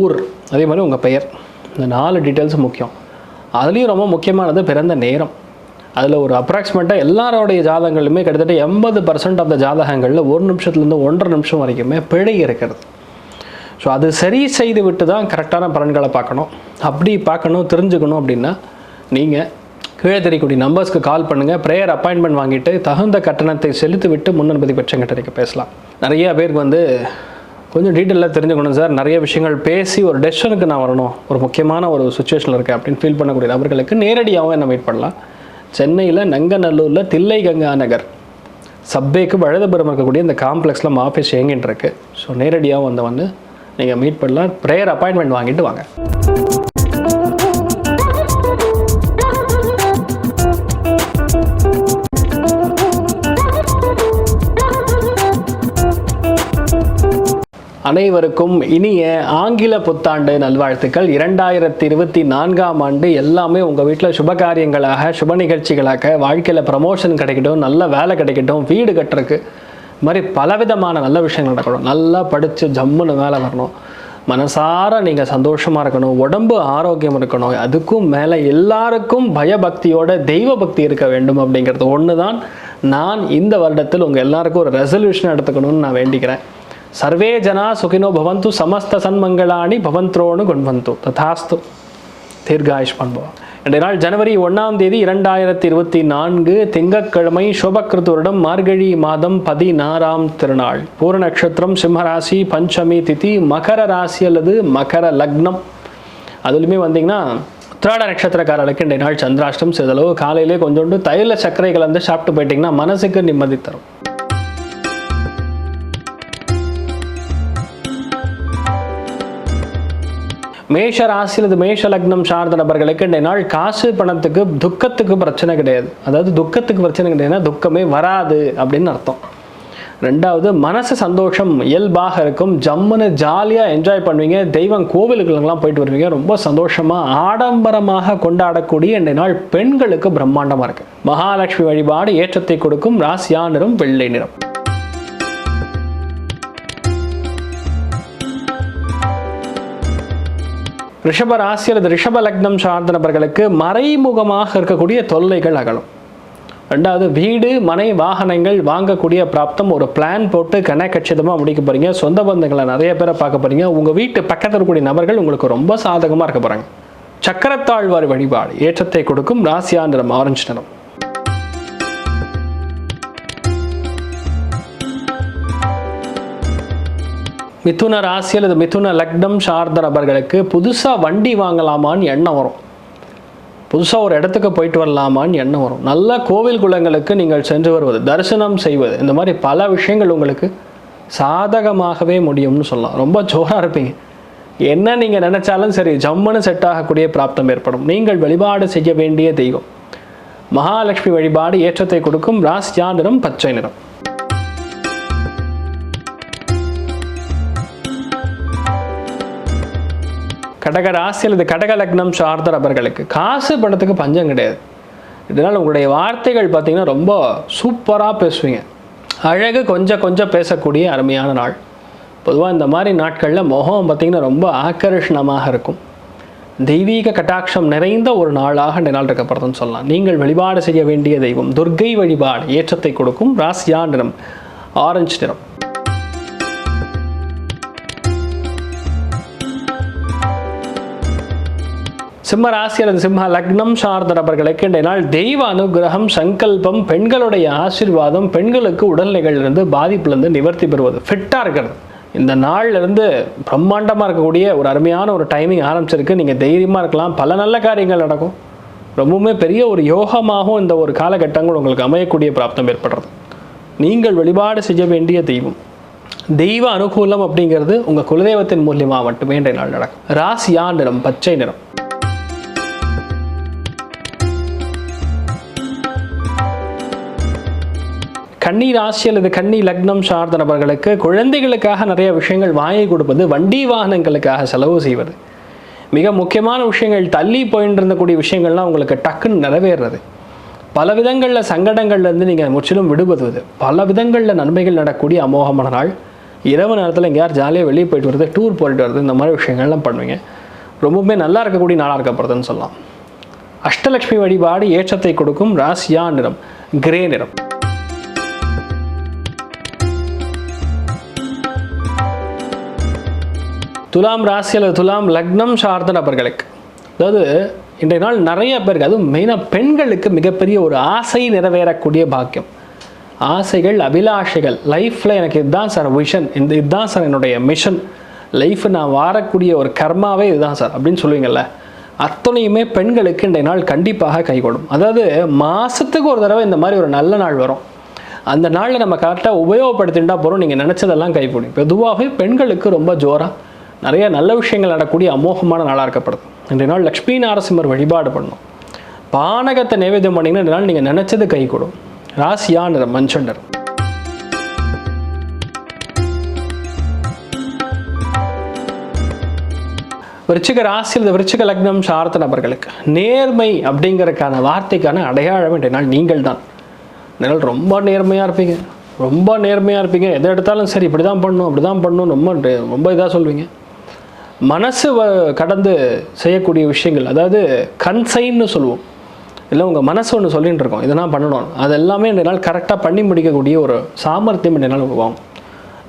ஊர் அதே மாதிரி உங்கள் பெயர். இந்த நாலு டீட்டெயில்ஸும் முக்கியம். அதுலேயும் ரொம்ப முக்கியமானது பிறந்த நேரம். அதில் ஒரு அப்ராக்சிமேட்டாக எல்லாரோடைய ஜாதகங்களுமே கிட்டத்தட்ட எண்பது பர்சன்ட் ஆஃப் த ஜாதகங்களில் ஒரு நிமிஷத்துலேருந்து ஒன்றரை நிமிஷம் வரைக்குமே பிழை இருக்கிறது. ஸோ அது சரி செய்து விட்டு தான் கரெக்டான பலன்களை பார்க்கணும். அப்படி பார்க்கணும் தெரிஞ்சுக்கணும் அப்படின்னா நீங்கள் கீழே தெரியக்கூடிய நம்பர்ஸ்க்கு கால் பண்ணுங்கள் ப்ரேயர் அப்பாயின்மெண்ட் வாங்கிட்டு தகுந்த கட்டணத்தை செலுத்திவிட்டு விட்டு முன்னனுமதி கிட்ட நீங்கள் பேசலாம். நிறைய பேருக்கு வந்து கொஞ்சம் டீட்டெயிலாக தெரிஞ்சுக்கணும் சார். நிறைய விஷயங்கள் பேசி ஒரு டெசிஷனுக்கு நான் வரணும். ஒரு முக்கியமான ஒரு சுச்சுவேஷனில் இருக்கேன் அப்படின்னு ஃபீல் பண்ணக்கூடிய நபர்களுக்கு நேரடியாகவும் என்ன மீட் பண்ணலாம். சென்னையில் நங்கநல்லூரில் தில்லை கங்கா நகர். சப்பேக்கு வழுதபுரம் இருக்கக்கூடிய இந்த காம்ப்ளெக்ஸில் நம்ம ஆஃபீஸ் இயங்கின்னு இருக்கு. ஸோ நேரடியாக வந்து வந்து நீங்கள் மீட் பண்ணலாம். ப்ரேயர் அப்பாயின்மெண்ட் வாங்கிட்டு வாங்க. அனைவருக்கும் இனிய ஆங்கில புத்தாண்டு நல்வாழ்த்துக்கள். இரண்டாயிரத்தி இருபத்தி நான்காம் ஆண்டு எல்லாமே உங்கள் வீட்டில் சுப காரியங்களாக சுப நிகழ்ச்சிகளாக வாழ்க்கையில் ப்ரமோஷன் கிடைக்கட்டும் நல்ல வேலை கிடைக்கட்டும் வீடு கட்டுறதுக்கு இது மாதிரி பலவிதமான நல்ல விஷயங்கள் நடக்கணும். நல்லா படித்து ஜம்முன்னு வேலை வரணும். மனசார நீங்கள் சந்தோஷமாக இருக்கணும். உடம்பு ஆரோக்கியம் இருக்கணும். அதுக்கும் மேலே எல்லாருக்கும் பயபக்தியோட தெய்வ பக்தி இருக்க வேண்டும் அப்படிங்கிறது ஒன்று தான் நான் இந்த வருடத்தில் உங்கள் எல்லாருக்கும் ஒரு ரெசல்யூஷன் எடுத்துக்கணும்னு நான் வேண்டிக்கிறேன். சர்வே ஜனா சுகினோ பவந்து சமஸ்த சன்மங்களாணி பவந்த்ரோனு கொண்வந்து ததாஸ்து தீர்காயுஷ்மான் பவா இன்றைய நாள் ஜனவரி ஒன்றாம் தேதி இரண்டாயிரத்தி இருபத்தி நான்கு திங்கட்கிழமை சோபக்கிருத்து மார்கழி மாதம் பதினாறாம் திருநாள். பூர நட்சத்திரம் சிம்மராசி பஞ்சமி திதி மகர ராசி அல்லது மகர லக்னம். அதுலேயுமே வந்தீங்கன்னா உத்திராட நட்சத்திரக்காரர்களுக்கு இன்றைய நாள் சந்திராஷ்டம் சிறிதளவு காலையிலே கொஞ்சோண்டு தைல சர்க்கரை கலந்து சாப்பிட்டு போயிட்டீங்கன்னா மனசுக்கு நிம்மதி தரும். மேஷ ராசி மேஷ லக்னம் சார்ந்த நபர்களுக்கு இந்த நாள் காசு பணத்துக்கு துக்கத்துக்கு பிரச்சனை கிடையாது. அதாவது துக்கத்துக்கு பிரச்சனை கிடையாதுன்னா துக்கமே வராது அப்படின்னு அர்த்தம். ரெண்டாவது மனசு சந்தோஷம் இயல்பாக இருக்கும். ஜம்முன்னு ஜாலியாக என்ஜாய் பண்ணுவீங்க. தெய்வம் கோவிலுக்குலாம் போயிட்டு வருவீங்க. ரொம்ப சந்தோஷமாக ஆடம்பரமாக கொண்டாடக்கூடிய இந்த நாள் பெண்களுக்கு பிரம்மாண்டமாக இருக்குது மகாலட்சுமி வழிபாடு ஏற்றத்தை கொடுக்கும். ராசியா நிறம் வெள்ளை நிறம். ரிஷப ராசி அல்லது ரிஷப லக்னம் சார்ந்த நபர்களுக்கு மறைமுகமாக இருக்கக்கூடிய தொல்லைகள் அகலும். ரெண்டாவது வீடு மனை வாகனங்கள் வாங்கக்கூடிய பிராப்தம் ஒரு பிளான் போட்டு கனக்கச்சிதமாக முடிக்க போறீங்க. சொந்த பந்தங்களை நிறைய பேரை பார்க்க போறீங்க. உங்கள் வீட்டு பக்கத்தில் இருக்கக்கூடிய நபர்கள் உங்களுக்கு ரொம்ப சாதகமாக இருக்க போகிறாங்க சக்கரத்தாழ்வார் வழிபாடு ஏற்றத்தை கொடுக்கும் ராசியா நிறம் ஆரஞ்சு நிறம். மிதுன ராசி அல்லது மிதுன லக்னம் சார்ந்த நபர்களுக்கு புதுசாக வண்டி வாங்கலாமான்னு எண்ணம் வரும். புதுசாக ஒரு இடத்துக்கு போயிட்டு வரலாமான்னு எண்ணம் வரும். நல்ல கோவில் குளங்களுக்கு நீங்கள் சென்று வருவது தரிசனம் செய்வது இந்த மாதிரி பல விஷயங்கள் உங்களுக்கு சாதகமாகவே முடியும்னு சொல்லலாம். ரொம்ப ஜோராக இருப்பீங்க. என்ன நீங்கள் நினச்சாலும் சரி ஜம்முன்னு செட் ஆகக்கூடிய பிராப்தம் ஏற்படும். நீங்கள் வழிபாடு செய்ய வேண்டிய தெய்வம். மகாலட்சுமி வழிபாடு ஏற்றத்தை கொடுக்கும். ராசியா நிறம் பச்சை நிறம். கடக ராசி அல்லது கடக லக்னம் சார்ந்த நபர்களுக்கு. காசு பணத்துக்கு பஞ்சம் கிடையாது. இதனால் உங்களுடைய வார்த்தைகள் பார்த்தீங்கன்னா ரொம்ப சூப்பராக பேசுவீங்க. அழகு கொஞ்சம் கொஞ்சம் பேசக்கூடிய அருமையான நாள். பொதுவாக இந்த மாதிரி நாட்களில் முகம் பார்த்திங்கன்னா ரொம்ப ஆக்கர்ஷணமாக இருக்கும். தெய்வீக கட்டாட்சம் நிறைந்த ஒரு நாளாக இந்த நாள் இருக்கப்படுதுன்னு சொல்லலாம். நீங்கள் வழிபாடு செய்ய வேண்டிய தெய்வம். துர்க்கை வழிபாடு ஏற்றத்தை கொடுக்கும். ராசியா நிறம். ஆரஞ்சு நிறம். சிம்ம ராசி அல்லது சிம்ம லக்னம் சார்ந்த நபர்களுக்கு இன்றைய நாள் தெய்வ அனுகிரகம் சங்கல்பம் பெண்களுடைய ஆசீர்வாதம் பெண்களுக்கு உடல்நிலைகளிலிருந்து பாதிப்பிலிருந்து நிவர்த்தி பெறுவது. ஃபிட்டாக இருக்கிறது. இந்த நாள்ல இருந்து பிரம்மாண்டமாக இருக்கக்கூடிய ஒரு அருமையான ஒரு டைமிங் ஆரம்பிச்சிருக்கு. நீங்கள் தைரியமாக இருக்கலாம். பல நல்ல காரியங்கள் நடக்கும். ரொம்பவுமே பெரிய ஒரு யோகமாகவும் இந்த ஒரு காலகட்டங்கள் உங்களுக்கு அமையக்கூடிய பிராப்தம் ஏற்படுறது. நீங்கள் வழிபாடு செய்ய வேண்டிய தெய்வம். தெய்வ அனுகூலம் அப்படிங்கிறது உங்கள் குலதெய்வத்தின் மூலியமாக மட்டுமே இன்றைய நாள் நடக்கும். ராசியா நிறம் பச்சை நிறம். கன்னி ராசி அல்லது கன்னி லக்னம் சார்ந்த நபர்களுக்கு குழந்தைகளுக்காக நிறைய விஷயங்கள் வாங்கி கொடுப்பது வண்டி வாகனங்களுக்காக செலவு செய்வது. மிக முக்கியமான விஷயங்கள் தள்ளி போயின்னு இருந்தக்கூடிய விஷயங்கள்லாம் உங்களுக்கு டக்குன்னு நிறைவேறுறது. பல விதங்களில் சங்கடங்கள்லேருந்து நீங்கள் முற்றிலும் விடுபடுவது. பல விதங்களில் நன்மைகள் நடக்கக்கூடிய அமோகமான நாள். இரவு நேரத்தில் எங்கேயார் ஜாலியாக வெளியே போயிட்டு வருது டூர் போயிட்டு வருது இந்த மாதிரி விஷயங்கள்லாம் பண்ணுவீங்க. ரொம்பவுமே நல்லா இருக்கக்கூடிய நாளாக இருக்கப்படுதுன்னு சொல்லலாம். அஷ்டலட்சுமி வழிபாடு ஏற்றத்தை கொடுக்கும். ராசியா நிறம் கிரே நிறம். துலாம் ராசி அல்லது துலாம் லக்னம் சார்ந்த நபர்களுக்கு. அதாவது இன்றைய நாள் நிறைய பேருக்கு அதுவும் மெயினாக பெண்களுக்கு மிகப்பெரிய ஒரு ஆசை நிறைவேறக்கூடிய பாக்கியம். ஆசைகள் அபிலாஷைகள் லைஃப்பில் எனக்கு இதுதான் சார் விஷன் இந்த இதுதான் சார் என்னுடைய மிஷன் லைஃப் நான் வாரக்கூடிய ஒரு கர்மாவே இதுதான் சார் அப்படின்னு சொல்லுவீங்கள்ல அத்தனையுமே பெண்களுக்கு இன்றைய நாள் கண்டிப்பாக கைகொடும். அதாவது மாதத்துக்கு ஒரு தடவை இந்த மாதிரி ஒரு நல்ல நாள் வரும். அந்த நாளில் நம்ம கரெக்டாக உபயோகப்படுத்திட்டா போகிறோம் நீங்கள் நினச்சதெல்லாம் கைகூடும். பொதுவாகவே பெண்களுக்கு ரொம்ப ஜோராக நிறைய நல்ல விஷயங்கள் நடக்கக்கூடிய அமோகமான நாளாக இருக்கப்படுது. இன்றைய நாள் லக்ஷ்மி நாரசிம்மர் வழிபாடு பண்ணணும் பானகத்தை நைவேத்தியம் பண்ணிங்கன்னா நாள் நீங்கள் நினச்சது கை கொடும். ராசியா மஞ்சண்டர் விருச்சிக ராசி இந்த விருச்சிக லக்னம் சார்த்த நபர்களுக்கு நேர்மை அப்படிங்கறதுக்கான வார்த்தைக்கான அடையாளம் இன்றைய நாள் நீங்கள் தான். இந்த நாள் ரொம்ப நேர்மையாக இருப்பீங்க. ரொம்ப நேர்மையாக இருப்பீங்க. எதை எடுத்தாலும் சரி இப்படி தான் பண்ணணும் அப்படி தான் பண்ணணும். ரொம்ப ரொம்ப இதாக சொல்வீங்க. மனசு வ- கடந்து செய்யக்கூடிய விஷயங்கள் அதாவது கன்சைன்னு சொல்லுவோம். இல்லை உங்கள் மனசு ஒன்று சொல்லிகிட்டு இருக்கோம். இதெல்லாம் பண்ணணும். அது எல்லாமே இந்த நாள் கரெக்டாக பண்ணி முடிக்கக்கூடிய ஒரு சாமர்த்தியம் இந்த நாள் உருவாகும்.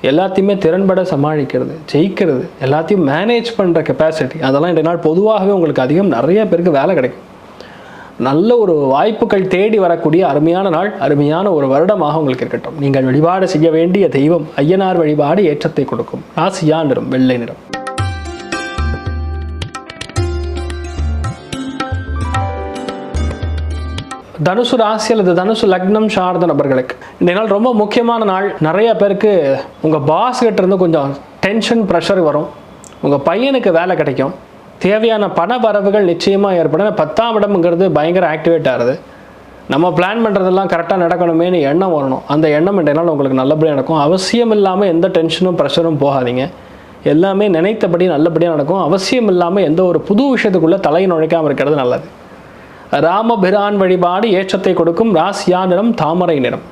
எல்லாத்தையுமே திறன்பட சமாளிக்கிறது ஜெயிக்கிறது எல்லாத்தையும் மேனேஜ் பண்ணுற கெப்பாசிட்டி அதெல்லாம் இந்த நாள் பொதுவாகவே உங்களுக்கு அதிகம் நிறைய பேருக்கு வேலை கிடைக்கும். நல்ல ஒரு வாய்ப்புகள் தேடி வரக்கூடிய அருமையான நாள் அருமையான ஒரு வருடமாக உங்களுக்கு இருக்கட்டும். நீங்கள் வழிபாடு செய்ய வேண்டிய தெய்வம் ஐயனார் வழிபாடு ஏற்றத்தை கொடுக்கும். ராசியா நிறம் வெள்ளை நிறம். தனுசு ராசி அல்லது தனுசு லக்னம் சார்ந்த நபர்களுக்கு இந்த நாள் ரொம்ப முக்கியமான நாள். நிறைய பேருக்கு உங்கள் பாஸ் கிட்ட இருந்து கொஞ்சம் டென்ஷன் ப்ரெஷர் வரும். உங்கள் பையனுக்கு வேலை கிடைக்கும். தேவையான பண வரவுகள் நிச்சயமாக ஏற்படும். பத்தாம் இடம்ங்கிறது பயங்கர ஆக்டிவேட் ஆகுது. நம்ம பிளான் பண்ணுறதெல்லாம் கரெக்டாக நடக்கணுமேனு எண்ணம் வரணும். அந்த எண்ணம் என்றால் உங்களுக்கு நல்லபடியாக நடக்கும். அவசியம் இல்லாமல் எந்த டென்ஷனும் ப்ரெஷரும் போகாதீங்க. எல்லாமே நினைத்தபடி நல்லபடியாக நடக்கும். அவசியம் இல்லாமல் எந்த ஒரு புது விஷயத்துக்குள்ளே தலை நுழைக்காமல் இருக்கிறது நல்லது. ராமபிரான் வழிபாடு ஏற்றத்தை கொடுக்கும் ராசியா நிறம் தாமரை நிறம்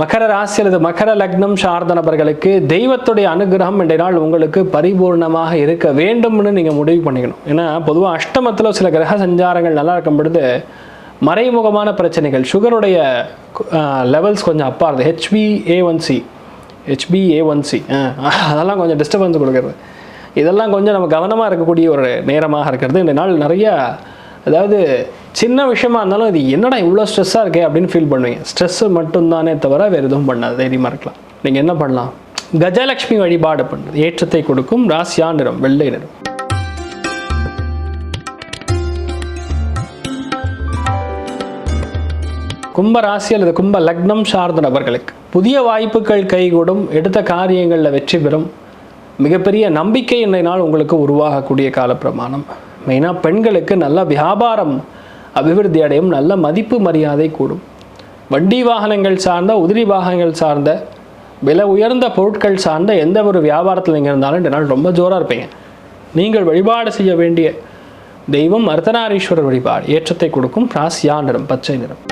மகர ராசி அல்லது மகர லக்னம் சார்ந்த நபர்களுக்கு தெய்வத்துடைய அனுகிரகம் என்ற நாள் உங்களுக்கு பரிபூர்ணமாக இருக்க வேண்டும்னு நீங்கள் முடிவு பண்ணிக்கணும். ஏன்னா பொதுவாக அஷ்டமத்தில் சில கிரக சஞ்சாரங்கள் நல்லா இருக்கும் பொழுது மறைமுகமான பிரச்சனைகள் சுகருடைய லெவல்ஸ் கொஞ்சம் அப்பா இருந்தது ஹெச்பி ஹெச்பிஏ ஒன் சி அதெல்லாம் கொஞ்சம் டிஸ்டர்பன்ஸ் கொடுக்குறது. இதெல்லாம் கொஞ்சம் நம்ம கவனமாக இருக்கக்கூடிய ஒரு நேரமாக இருக்கிறது. இந்த நாள் நிறையா அதாவது சின்ன விஷயமா இருந்தாலும் இது என்னடா இவ்வளோ ஸ்ட்ரெஸ்ஸாக இருக்கே அப்படின்னு ஃபீல் பண்ணுவீங்க. ஸ்ட்ரெஸ்ஸு மட்டும்தானே தவிர வேறு எதுவும் பண்ணாது. தைரியமாக இருக்கலாம். நீங்கள் என்ன பண்ணலாம்? கஜலக்ஷ்மி வழிபாடு பண்ணுறது. ஏற்றத்தை கொடுக்கும். ராசியா நிறம் வெள்ளை நிறம். கும்ப ராசி அல்லது கும்ப லக்னம் சார்ந்த நபர்களுக்கு புதிய வாய்ப்புகள் கைகூடும் எடுத்த காரியங்களில் வெற்றி பெறும். மிகப்பெரிய நம்பிக்கை இன்றைய உங்களுக்கு உருவாகக்கூடிய காலப்பிரமாணம். மெயினாக பெண்களுக்கு நல்ல வியாபாரம் அபிவிருத்தி அடையும் நல்ல மதிப்பு மரியாதை கூடும். வண்டி வாகனங்கள் சார்ந்த உதிரி வாகனங்கள் சார்ந்த விலை உயர்ந்த பொருட்கள் சார்ந்த எந்த ஒரு வியாபாரத்தில் நீங்கள் இருந்தாலும் இந்த நாள் ரொம்ப ஜோராக இருப்பீங்க. நீங்கள் வழிபாடு செய்ய வேண்டிய தெய்வம் அர்த்தநாரீஸ்வரர் வழிபாடு ஏற்றத்தை கொடுக்கும் ராசியா நிறம் பச்சை நிறம்.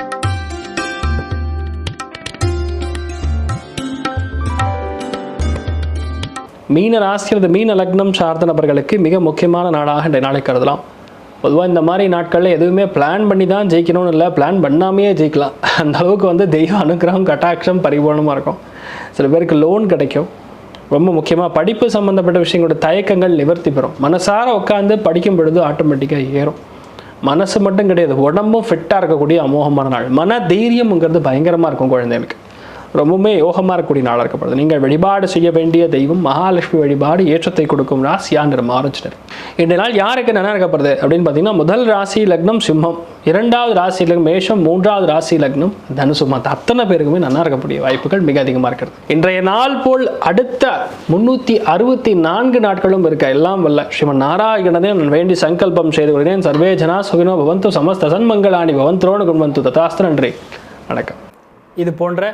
மீன ராசி அல்லது மீன லக்னம் சார்ந்த நபர்களுக்கு மிக முக்கியமான நாடாக இந்த நாளை கருதலாம். பொதுவாக இந்த மாதிரி நாட்களில் எதுவுமே பிளான் பண்ணி தான் ஜெயிக்கணும்னு இல்லை பிளான் பண்ணாமையே ஜெயிக்கலாம். அந்த அளவுக்கு வந்து தெய்வ அனுகிரகம் கட்டாட்சம் பரிபூர்ணமாக இருக்கும். சில பேருக்கு லோன் கிடைக்கும். ரொம்ப முக்கியமாக படிப்பு சம்மந்தப்பட்ட விஷயங்களோட தயக்கங்கள் நிவர்த்தி பெறும். மனசார உட்காந்து படிக்கும் பொழுது ஆட்டோமேட்டிக்காக ஏறும். மனசு மட்டும் கிடையாது உடம்பும் ஃபிட்டாக இருக்கக்கூடிய அமோகமான நாள். மன தைரியம்ங்கிறது பயங்கரமாக இருக்கும் குழந்தைகளுக்கு. ரொம்பவுமே யோகமாக இருக்கக்கூடிய நாளாக இருக்கப்படுது. நீங்கள் வழிபாடு செய்ய வேண்டிய தெய்வம் மகாலட்சுமி வழிபாடு ஏற்றத்தை கொடுக்கும் ராசியான்ற நிறம் ஆரஞ்சு இந்த நாள் யாருக்கு நல்லா இருக்கப்படுது அப்படின்னு பார்த்தீங்கன்னா முதல் ராசி லக்னம் சிம்மம் இரண்டாவது ராசி லக்னம் மேஷம் மூன்றாவது ராசி லக்னம் தனுசு மற்ற அத்தனை பேருக்குமே நல்லா இருக்கக்கூடிய வாய்ப்புகள் மிக அதிகமாக இருக்கிறது. இன்றைய நாள் போல் அடுத்த முன்னூற்றி அறுபத்தி நான்கு நாட்களும் இருக்க எல்லாம் வல்ல. ஸ்ரீமன் நாராயணனே நான் வேண்டி சங்கல்பம் செய்து கொள்கிறேன். சர்வே ஜனா சுகினோ பவந்து சமஸ்த சன்மங்களாணி பவந்தோடு குண்வந்து ததாஸ்து நன்றி. வணக்கம். இது போன்ற